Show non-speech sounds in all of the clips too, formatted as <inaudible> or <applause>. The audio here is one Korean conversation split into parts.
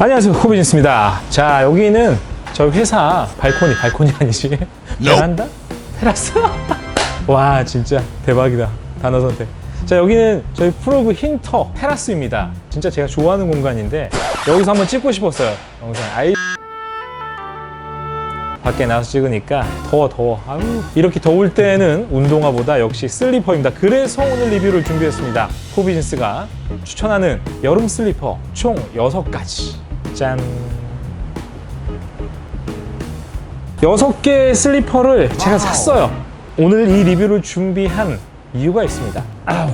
안녕하세요. 호빈이스입니다. 자 여기는 저희 회사 발코니 발코니 아니지? 베란다? 테라스? 와 진짜 대박이다. 단어 선택. 자 여기는 저희 프로그 힌터 테라스입니다. 진짜 제가 좋아하는 공간인데 여기서 한번 찍고 싶었어요. 영상 아이. 밖에 나와서 찍으니까 더워 더워. 아유 이렇게 더울 때는 운동화보다 역시 슬리퍼입니다. 그래서 오늘 리뷰를 준비했습니다. 포비진스가 추천하는 여름 슬리퍼 총 6가지 짠. 6개의 슬리퍼를 제가 샀어요. 오늘 이 리뷰를 준비한 이유가 있습니다. 아우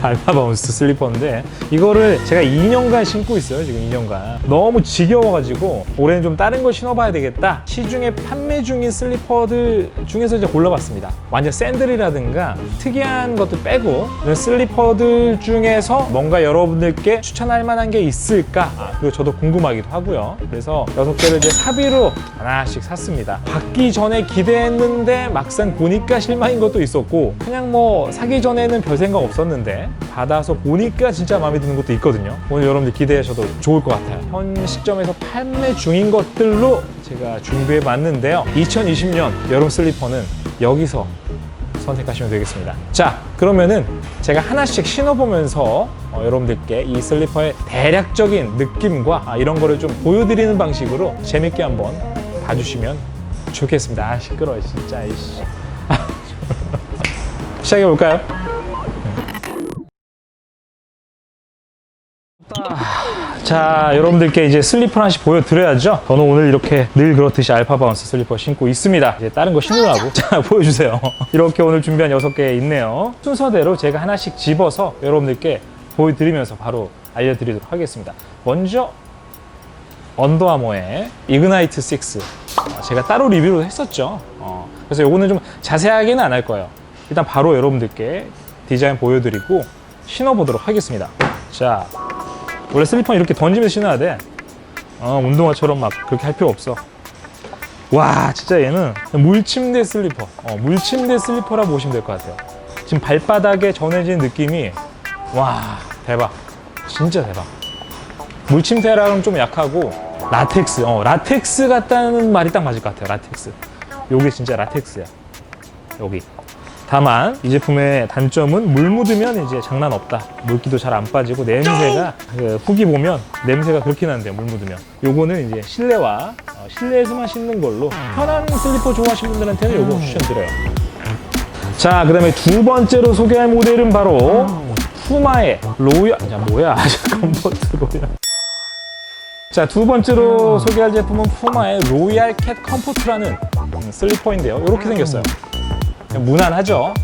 알파바운스 슬리퍼인데 이거를 제가 2년간 신고 있어요 지금 2년간. 너무 지겨워가지고 올해는 좀 다른 걸 신어봐야 되겠다. 시중에 판매 중인 슬리퍼들 중에서 이제 골라봤습니다. 완전 샌들이라든가 특이한 것들 빼고 슬리퍼들 중에서 뭔가 여러분들께 추천할 만한 게 있을까? 아, 그리고 저도 궁금하기도 하고요. 그래서 6개를 이제 사비로 하나씩 샀습니다. 받기 전에 기대했는데 막상 보니까 실망인 것도 있었고 그냥 뭐 사기 전에는 별 생각 없었는데 받아서 보니까 진짜 마음에 드는 것도 있거든요. 오늘 여러분들 기대하셔도 좋을 것 같아요. 현 시점에서 판매 중인 것들로 제가 준비해 봤는데요. 2020년 여름 슬리퍼는 여기서 선택하시면 되겠습니다. 자 그러면은 제가 하나씩 신어보면서 어, 여러분들께 이 슬리퍼의 대략적인 느낌과 아, 이런 거를 좀 보여드리는 방식으로 재밌게 한번 봐주시면 좋겠습니다. 아 시끄러워 진짜 이씨. <laughs> 시작해 볼까요? 자, 여러분들께 이제 슬리퍼 하나씩 보여드려야죠. 저는 오늘 이렇게 늘 그렇듯이 알파 바운스 슬리퍼 신고 있습니다. 이제 다른 거 신으라고. <laughs> 자, 보여주세요. 이렇게 오늘 준비한 6개 있네요. 순서대로 제가 하나씩 집어서 여러분들께 보여드리면서 바로 알려드리도록 하겠습니다. 먼저, 언더아머의 이그나이트 6. 어, 제가 따로 리뷰를 했었죠. 어, 그래서 요거는 좀 자세하게는 안 할 거예요. 일단 바로 여러분들께 디자인 보여드리고 신어보도록 하겠습니다. 자, 원래 슬리퍼는 이렇게 던지면서 신어야 돼. 어, 운동화처럼 막 그렇게 할 필요 없어. 와, 진짜 얘는 물침대 슬리퍼. 어, 물침대 슬리퍼라 보시면 될 것 같아요. 지금 발바닥에 전해진 느낌이 와, 대박. 진짜 대박. 물침대랑은 좀 약하고 라텍스. 어, 라텍스 같다는 말이 딱 맞을 것 같아요. 라텍스. 요게 진짜 라텍스야. 여기. 다만 이 제품의 단점은 물 묻으면 이제 장난 없다. 물기도 잘 안 빠지고 냄새가 그 후기 보면 냄새가 그렇게 나는데요. 물 묻으면. 요거는 이제 실내와 어, 실내에서만 신는 걸로 편한 슬리퍼 좋아하시는 분들한테는 요거 추천드려요. 자, 그 다음에 두 번째로 소개할 모델은 바로 푸마의 로얄. 야 뭐야? <laughs> 컴포트 로얄. 자, 두 번째로 소개할 제품은 푸마의 로얄 캣 컴포트라는 음, 슬리퍼인데요. 이렇게 생겼어요. 그냥 무난하죠.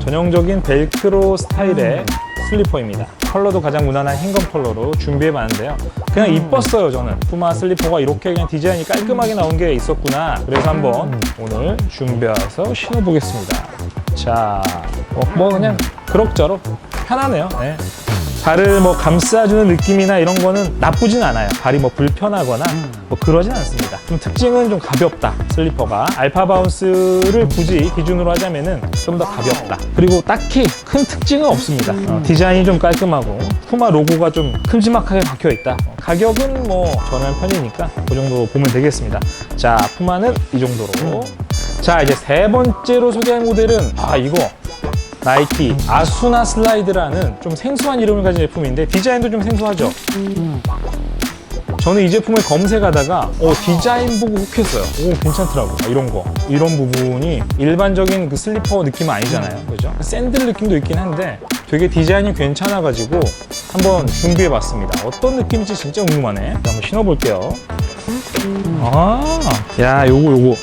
전형적인 벨크로 스타일의 슬리퍼입니다. 컬러도 가장 무난한 흰검 컬러로 준비해봤는데요. 그냥 이뻤어요, 저는. 푸마 슬리퍼가 이렇게 그냥 디자인이 깔끔하게 나온 게 있었구나. 그래서 한번 오늘 준비해서 신어보겠습니다. 자, 어, 뭐 그냥 그럭저럭 편하네요. 네. 발을 뭐 감싸주는 느낌이나 이런 거는 나쁘진 않아요. 발이 뭐 불편하거나 뭐 그러진 않습니다. 좀 특징은 좀 가볍다. 슬리퍼가 알파 바운스를 굳이 기준으로 하자면은 좀 더 가볍다. 그리고 딱히 큰 특징은 없습니다. 어, 디자인이 좀 깔끔하고 푸마 로고가 좀 큼지막하게 박혀 있다. 어, 가격은 뭐 저렴한 편이니까 그 정도 보면 되겠습니다. 자, 푸마는 이 정도로. 자, 이제 세 번째로 소개할 모델은 아 이거 나이키 아수나 슬라이드라는 좀 생소한 이름을 가진 제품인데 디자인도 좀 생소하죠? 저는 이 제품을 검색하다가 어, 디자인 보고 혹했어요. 오 괜찮더라고 아, 이런 거 이런 부분이 일반적인 그 슬리퍼 느낌은 아니잖아요, 그죠? 샌들 느낌도 있긴 한데 되게 디자인이 괜찮아가지고 한번 준비해봤습니다. 어떤 느낌인지 진짜 궁금하네. 한번 신어볼게요. 아, 야 요거 요거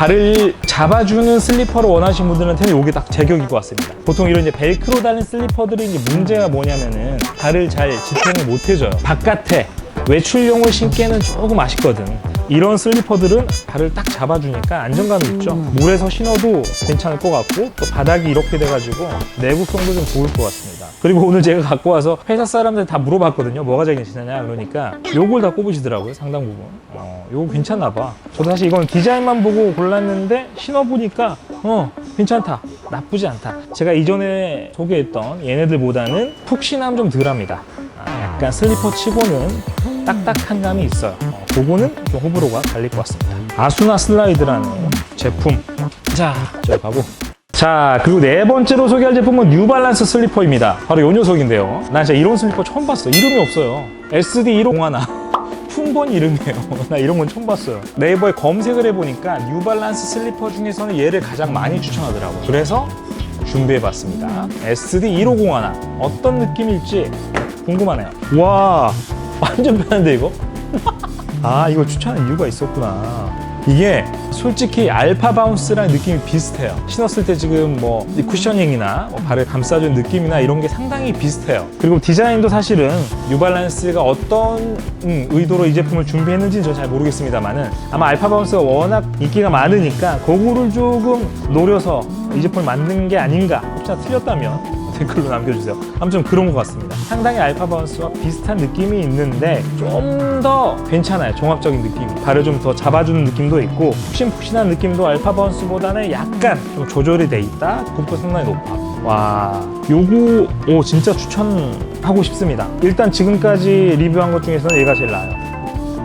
발을 잡아주는 슬리퍼를 원하시는 분들한테는 이게 딱 제격일 것 같습니다. 보통 이런 이제 벨크로 달린 슬리퍼들이 이제 문제가 뭐냐면은 발을 잘 지탱을 못 해줘요. 바깥에 외출용을 신기에는 조금 아쉽거든. 이런 슬리퍼들은 발을 딱 잡아주니까 안정감이 있죠. 물에서 신어도 괜찮을 것 같고 또 바닥이 이렇게 돼가지고 내구성도 좀 좋을 것 같습니다. 그리고 오늘 제가 갖고 와서 회사 사람들 다 물어봤거든요. 뭐가 제일 괜찮냐 그러니까 요걸 다 꼽으시더라고요. 상당 부분. 어, 요거 괜찮나 봐. 저도 사실 이건 디자인만 보고 골랐는데 신어보니까 어 괜찮다. 나쁘지 않다. 제가 이전에 소개했던 얘네들보다는 푹신함 좀 덜합니다. 아, 약간 슬리퍼 치고는 딱딱한 감이 있어요. 어, 그거는 좀 호불호가 갈릴 것 같습니다. 아수나 슬라이드라는 제품. 자, 저기 가고. 자, 그리고 네 번째로 소개할 제품은 뉴발란스 슬리퍼입니다. 바로 이 녀석인데요. 난 진짜 이런 슬리퍼 처음 봤어. 이름이 없어요. SD150 <laughs> 품번 이름이에요. <laughs> 나 이런 건 처음 봤어요. 네이버에 검색을 해보니까 뉴발란스 슬리퍼 중에서는 얘를 가장 많이 추천하더라고요. 그래서 준비해봤습니다. SD150 어떤 느낌일지 궁금하네요. 와, 완전 편한데 이거? 아, 이거 추천한 이유가 있었구나. 이게 솔직히 알파 바운스랑 느낌이 비슷해요. 신었을 때 지금 뭐이 쿠셔닝이나 뭐 발을 감싸준 느낌이나 이런 게 상당히 비슷해요. 그리고 디자인도 사실은 뉴발란스가 어떤 음, 의도로 이 제품을 준비했는지는 저는 잘 모르겠습니다만은 아마 알파 바운스가 워낙 인기가 많으니까 그거를 조금 노려서 이 제품을 만든 게 아닌가. 혹시나 틀렸다면 댓글로 남겨주세요. 아무튼 그런 것 같습니다. 상당히 알파 바운스와 비슷한 느낌이 있는데 좀 더 괜찮아요. 종합적인 느낌. 발을 좀 더 잡아주는 느낌도 있고 푹신푹신한 느낌도 알파 바운스보다는 약간 좀 조절이 돼 있다. 굽도 상당히 높아. 와, 요거 오 진짜 추천하고 싶습니다. 일단 지금까지 리뷰한 것 중에서는 얘가 제일 나아요.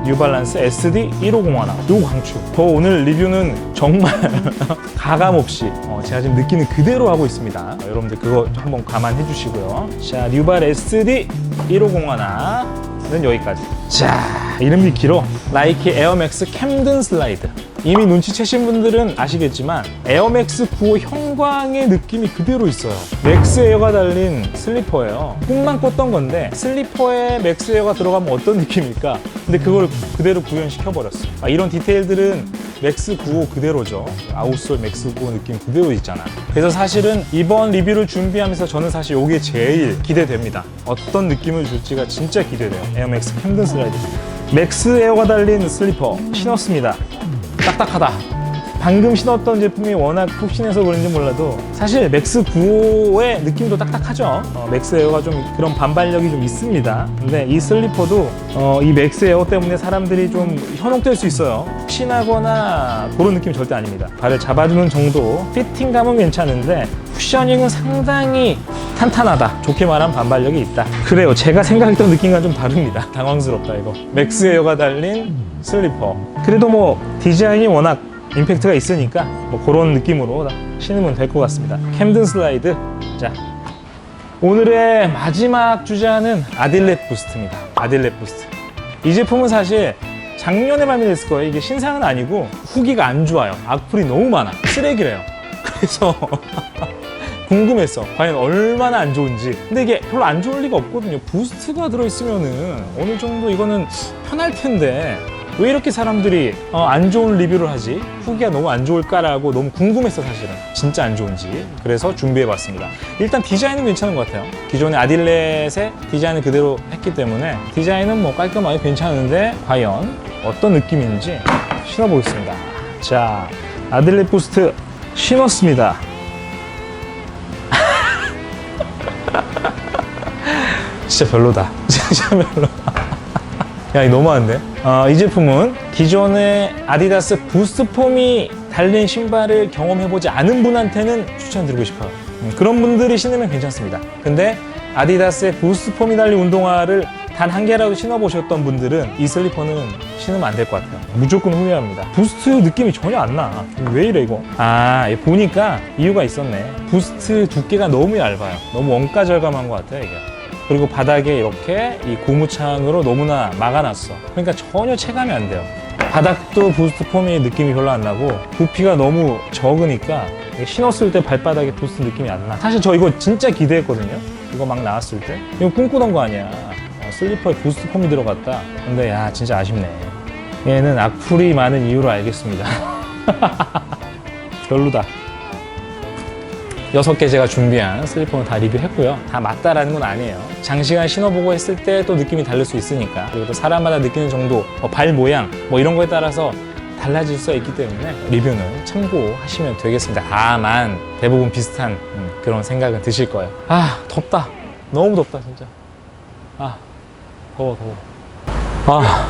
뉴발란스 SD 1501 요거 강추. 저 오늘 리뷰는 정말 <laughs> 가감 없이 어, 제가 지금 느끼는 그대로 하고 있습니다. 어, 여러분들 그거 한번 감안해 주시고요. 자 뉴발 SD 1501는 여기까지. 자 이름이 길어. 나이키 에어맥스 캠든 슬라이드 이미 눈치채신 분들은 아시겠지만 에어맥스 95 형광의 느낌이 그대로 있어요. 맥스 에어가 달린 슬리퍼예요. 꿈만 꿨던 건데 슬리퍼에 맥스 에어가 들어가면 어떤 느낌일까? 근데 그걸 그대로 구현시켜 버렸어 아, 이런 디테일들은 맥스 95 그대로죠. 아웃솔 맥스 95 느낌 그대로 있잖아. 그래서 사실은 이번 리뷰를 준비하면서 저는 사실 이게 제일 기대됩니다. 어떤 느낌을 줄지가 진짜 기대돼요. 에어맥스 캠든 슬라이드. 맥스 에어가 달린 슬리퍼 신었습니다 딱딱하다. 방금 신었던 제품이 워낙 푹신해서 그런지 몰라도 사실 맥스 95의 느낌도 딱딱하죠. 어, 맥스 에어가 좀 그런 반발력이 좀 있습니다. 근데 이 슬리퍼도 어, 이 맥스 에어 때문에 사람들이 좀 현혹될 수 있어요. 푹신하거나 그런 느낌 절대 아닙니다. 발을 잡아주는 정도, 피팅감은 괜찮은데 쿠셔닝은 상당히 탄탄하다. 좋게 말하면 반발력이 있다. 그래요. 제가 생각했던 느낌과 좀 다릅니다. 당황스럽다 이거. 맥스 에어가 달린 슬리퍼. 그래도 뭐 디자인이 워낙 임팩트가 있으니까 뭐 그런 느낌으로 신으면 될 것 같습니다. 캠든 슬라이드. 자. 오늘의 마지막 주자는 아딜렛 부스트입니다. 아딜렛 부스트. 이 제품은 사실 작년에 발매됐을 거예요. 이게 신상은 아니고 후기가 안 좋아요. 악플이 너무 많아. 쓰레기래요. <laughs> 그래서 <laughs> 궁금했어. 과연 얼마나 안 좋은지. 근데 이게 별로 안 좋을 리가 없거든요. 부스트가 들어있으면은 어느 정도 이거는 편할 텐데 왜 이렇게 사람들이 어, 안 좋은 리뷰를 하지? 후기가 너무 안 좋을까라고 너무 궁금했어 사실은. 진짜 안 좋은지. 그래서 준비해봤습니다. 일단 디자인은 괜찮은 것 같아요. 기존의 아딜렛의 디자인을 그대로 했기 때문에 디자인은 뭐 깔끔하게 괜찮은데 과연 어떤 느낌인지 신어보겠습니다. 자, 아딜렛 부스트 신었습니다. <laughs> 진짜 별로다. <laughs> 진짜 별로다. 야, 이거 너무한데? 어, 이 제품은 기존의 아디다스 부스트 폼이 달린 신발을 경험해보지 않은 분한테는 추천드리고 싶어요. 음, 그런 분들이 신으면 괜찮습니다. 근데 아디다스의 부스트 폼이 달린 운동화를 단 한 개라도 신어보셨던 분들은 이 슬리퍼는 신으면 안 될 것 같아요. 무조건 후회합니다. 부스트 느낌이 전혀 안 나. 왜 이래, 이거? 아, 보니까 이유가 있었네. 부스트 두께가 너무 얇아요. 너무 원가 절감한 것 같아요, 이게. 그리고 바닥에 이렇게 이 고무창으로 너무나 막아놨어. 그러니까 전혀 체감이 안 돼요. 바닥도 부스트 폼의 느낌이 별로 안 나고 부피가 너무 적으니까 신었을 때 발바닥에 부스트 느낌이 안 나. 사실 저 이거 진짜 기대했거든요. 이거 막 나왔을 때. 이거 꿈꾸던 거 아니야. 어, 슬리퍼에 부스트 폼이 들어갔다. 근데 야 진짜 아쉽네. 얘는 악플이 많은 이유로 알겠습니다. <laughs> 별로다. 여섯 개 제가 준비한 슬리퍼는 다 리뷰했고요. 다 맞다라는 건 아니에요. 장시간 신어보고 했을 때 또 느낌이 다를 수 있으니까. 그리고 또 사람마다 느끼는 정도, 뭐 발 모양, 뭐 이런 거에 따라서 달라질 수가 있기 때문에 리뷰는 참고하시면 되겠습니다. 다만 대부분 비슷한 음, 그런 생각은 드실 거예요. 아, 덥다. 너무 덥다, 진짜. 아, 더워, 더워. 아,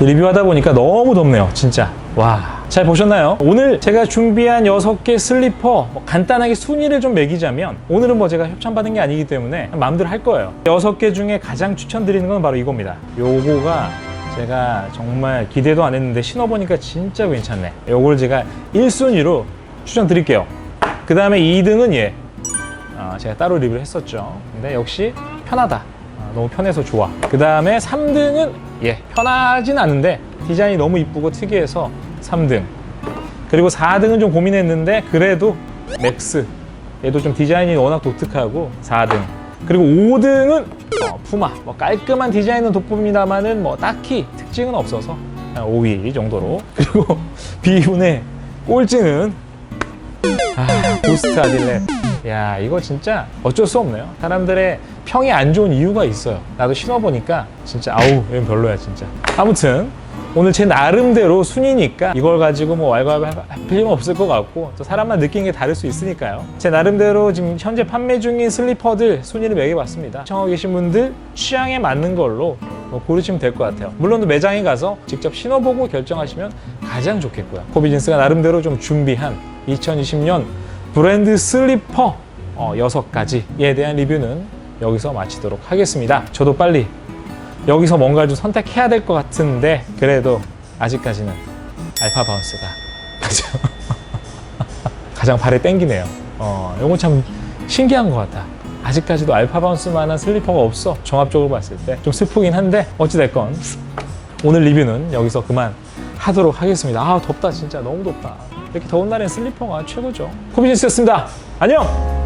리뷰하다 보니까 너무 덥네요, 진짜. 와. 잘 보셨나요? 오늘 제가 준비한 6개 슬리퍼 뭐 간단하게 순위를 좀 매기자면 오늘은 뭐 제가 협찬받은 게 아니기 때문에 마음대로 할 거예요. 6개 중에 가장 추천드리는 건 바로 이겁니다. 요거가 제가 정말 기대도 안 했는데 신어보니까 진짜 괜찮네. 요걸 제가 1순위로 추천드릴게요. 그 다음에 2등은 얘 아, 제가 따로 리뷰를 했었죠. 근데 역시 편하다. 아, 너무 편해서 좋아. 그 다음에 3등은 예. 편하진 않은데 디자인이 너무 이쁘고 특이해서 3등 그리고 4등은 좀 고민했는데 그래도 맥스 얘도 좀 디자인이 워낙 독특하고 4등 그리고 5등은 어, 푸마 뭐 깔끔한 디자인은 돋보입니다만은 뭐 딱히 특징은 없어서 그냥 5위 정도로 <laughs> 그리고 비운의 꼴찌는 아, 부스트 아딜렛. 야, 이거 진짜 어쩔 수 없네요. 사람들의 평이 안 좋은 이유가 있어요. 나도 신어보니까 진짜 아우, 이건 별로야, 진짜. 아무튼 오늘 제 나름대로 순위니까 이걸 가지고 뭐 왈가왈부 할 필요는 없을 것 같고 또 사람만 느끼는 게 다를 수 있으니까요. 제 나름대로 지금 현재 판매 중인 슬리퍼들 순위를 매겨봤습니다. 시청하고 계신 분들 취향에 맞는 걸로 뭐 고르시면 될 것 같아요. 물론 매장에 가서 직접 신어보고 결정하시면 가장 좋겠고요. 코비진스가 나름대로 좀 준비한 2020년 브랜드 슬리퍼 어, 6가지에 대한 리뷰는 여기서 마치도록 하겠습니다. 저도 빨리 여기서 뭔가를 좀 선택해야 될 것 같은데 그래도 아직까지는 알파 바운스가 가장, <laughs> 가장 발에 땡기네요. 어, 이건 참 신기한 것 같아. 아직까지도 알파 바운스만한 슬리퍼가 없어. 종합적으로 봤을 때 좀 슬프긴 한데 어찌됐건 오늘 리뷰는 여기서 그만 하도록 하겠습니다. 아 덥다 진짜 너무 덥다. 이렇게 더운 날엔 슬리퍼가 최고죠. 코비진스였습니다. 안녕.